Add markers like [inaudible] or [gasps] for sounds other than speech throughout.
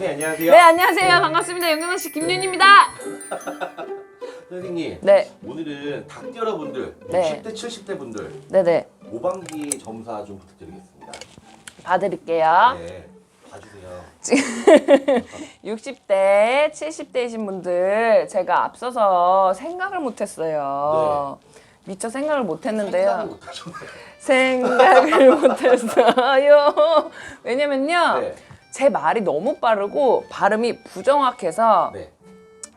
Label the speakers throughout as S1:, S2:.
S1: 네 안녕하세요.
S2: 네 안녕하세요 반갑습니다 영경아 씨 김윤입니다. [laughs]
S1: 선생님.
S2: 네
S1: 오늘은 닭 여러분들
S2: 네.
S1: 60대 70대 분들
S2: 네네
S1: 모방기 점사 좀 부탁드리겠습니다.
S2: 봐드릴게요.
S1: 네 봐주세요.
S2: 60대 [laughs] 70대이신 분들 제가 앞서서 생각을 못했어요. 미처 생각을
S1: 생각을
S2: 못했는데요.
S1: 못하셨네요.
S2: 생각을 [laughs] 못했어요. 왜냐면요
S1: 네.
S2: 제 말이 너무 빠르고 발음이 부정확해서
S1: 네.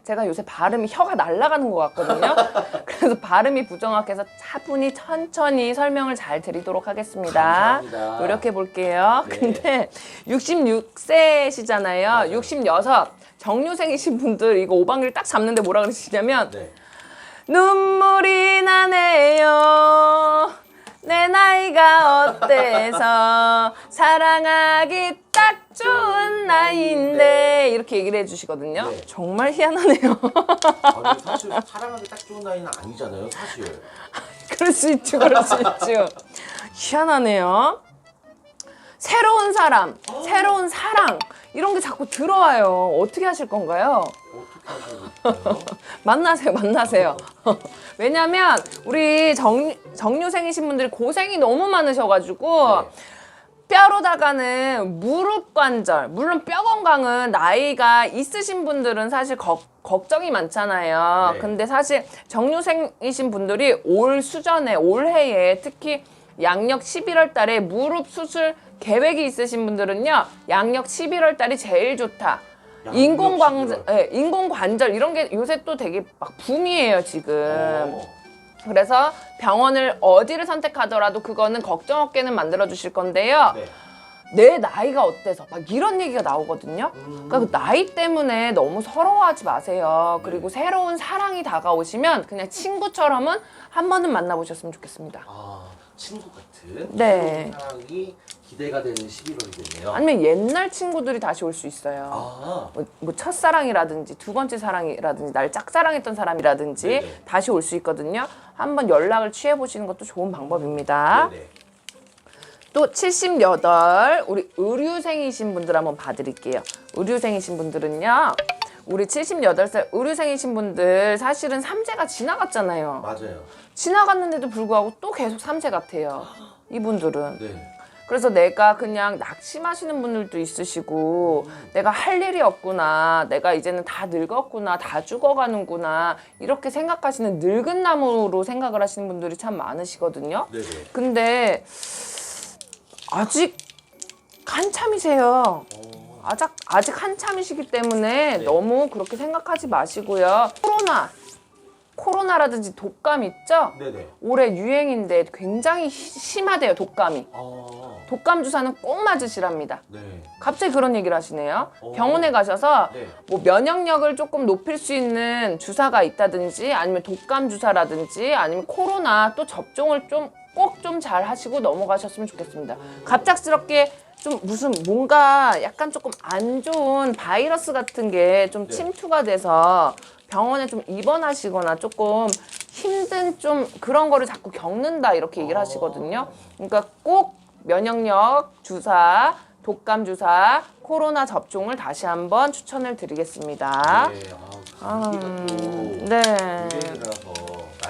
S2: 제가 요새 발음이 혀가 날아가는 것 같거든요. [laughs] 그래서 발음이 부정확해서 차분히 천천히 설명을 잘 드리도록 하겠습니다.
S1: 감사합니다.
S2: 노력해 볼게요.
S1: 네.
S2: 근데 66세시잖아요.
S1: 맞아요.
S2: 66 정류생이신 분들 이거 오방기를 딱 잡는데 뭐라 그러시냐면
S1: 네.
S2: 눈물이 나네요. 내 나이가 어때서 사랑하기 딱 좋은 나이인데 이렇게 얘기를 해주시거든요.
S1: 네.
S2: 정말 희한하네요.
S1: 아니 [laughs] 사실 사랑하기 딱 좋은 나이는 아니잖아요. 사실.
S2: 그럴 수 있죠, 그럴 수 있죠. 희한하네요. 새로운 사람, 새로운 사랑 이런 게 자꾸 들어와요. 어떻게 하실 건가요?
S1: 어떻게? [laughs]
S2: 만나세요, 만나세요. [laughs] 왜냐면 우리 정, 정류생이신 분들이 고생이 너무 많으셔가지고
S1: 네.
S2: 뼈로다가는 무릎 관절, 물론 뼈 건강은 나이가 있으신 분들은 사실 걱- 걱정이 많잖아요.
S1: 네.
S2: 근데 사실 정류생이신 분들이 올 수전에, 올해에 특히 양력 11월 달에 무릎 수술 계획이 있으신 분들은요, 양력 11월 달이 제일 좋다. 인공관절,
S1: 11월.
S2: 예, 인공관절 이런 게 요새 또 되게 막 붐이에요 지금.
S1: 어.
S2: 그래서 병원을 어디를 선택하더라도 그거는 걱정 없게는 만들어 주실 건데요.
S1: 네.
S2: 내 나이가 어때서 막 이런 얘기가 나오거든요.
S1: 음.
S2: 그러니까 그 나이 때문에 너무 서러워하지 마세요. 그리고
S1: 네.
S2: 새로운 사랑이 다가오시면 그냥 친구처럼은 한 번은 만나보셨으면 좋겠습니다.
S1: 아 친구 같은
S2: 네.
S1: 사랑이 기대가 되는 11월이겠네요.
S2: 아니면 옛날 친구들이 다시 올 수 있어요.
S1: 아.
S2: 뭐, 뭐 첫사랑이라든지 두 번째 사랑이라든지 날 짝사랑했던 사람이라든지
S1: 네네.
S2: 다시 올 수 있거든요. 한번 연락을 취해 보시는 것도 좋은 방법입니다.
S1: 네네.
S2: 또 78, 우리 의류생이신 분들 한번 봐드릴게요. 의류생이신 분들은요. 우리 78살 의류생이신 분들 사실은 삼재가 지나갔잖아요.
S1: 맞아요.
S2: 지나갔는데도 불구하고 또 계속 삼재 같아요. [gasps] 이분들은.
S1: 네.
S2: 그래서 내가 그냥 낙심하시는 분들도 있으시고 내가 할 일이 없구나 내가 이제는 다 늙었구나 다 죽어가는구나 이렇게 생각하시는 늙은 나무로 생각을 하시는 분들이 참 많으시거든요
S1: 네네.
S2: 근데 아직 한참이세요
S1: 어.
S2: 아직, 아직 한참이시기 때문에
S1: 네.
S2: 너무 그렇게 생각하지 마시고요 코로나 코로나라든지 독감 있죠?
S1: 네네.
S2: 올해 유행인데 굉장히 히- 심하대요 독감이
S1: 아.
S2: 독감 주사는 꼭 맞으시랍니다.
S1: 네.
S2: 갑자기 그런 얘기를 하시네요.
S1: 오.
S2: 병원에 가셔서
S1: 네.
S2: 뭐 면역력을 조금 높일 수 있는 주사가 있다든지 아니면 독감 주사라든지 아니면 코로나 또 접종을 좀 꼭 좀 잘 하시고 넘어가셨으면 좋겠습니다. 갑작스럽게 좀 무슨 뭔가 약간 조금 안 좋은 바이러스 같은 게좀
S1: 네.
S2: 침투가 돼서 병원에 좀 입원하시거나 조금 힘든 좀 그런 거를 자꾸 겪는다 이렇게 얘기를 하시거든요. 그러니까 꼭 면역력 주사, 독감 주사, 코로나 접종을 다시 한번 추천을 드리겠습니다.
S1: 네. 아, 감기가 또
S2: 음, 네.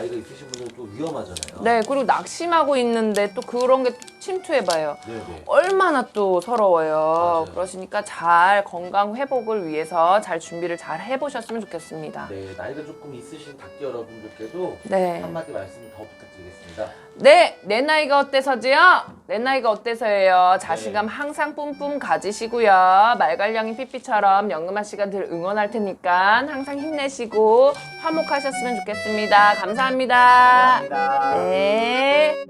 S1: 나이가 있으신 분들은 또 위험하잖아요.
S2: 네, 그리고 낙심하고 있는데 또 그런 게 침투해봐요.
S1: 네네.
S2: 얼마나 또 서러워요.
S1: 맞아요.
S2: 그러시니까 잘 건강 회복을 위해서 잘 준비를 잘 해보셨으면 좋겠습니다.
S1: 네, 나이가 조금 있으신 닭기 여러분들께도
S2: 네.
S1: 한마디 말씀 더 부탁드리겠습니다.
S2: 네, 내 나이가 어때서지요? 내 나이가 어때서예요? 자신감
S1: 네.
S2: 항상 뿜뿜 가지시고요. 말갈량이 삐삐처럼 영금아 씨가 늘 응원할 테니까 항상 힘내시고 화목하셨으면 좋겠습니다. 감사합니다.
S1: 감사합니다.
S2: 네.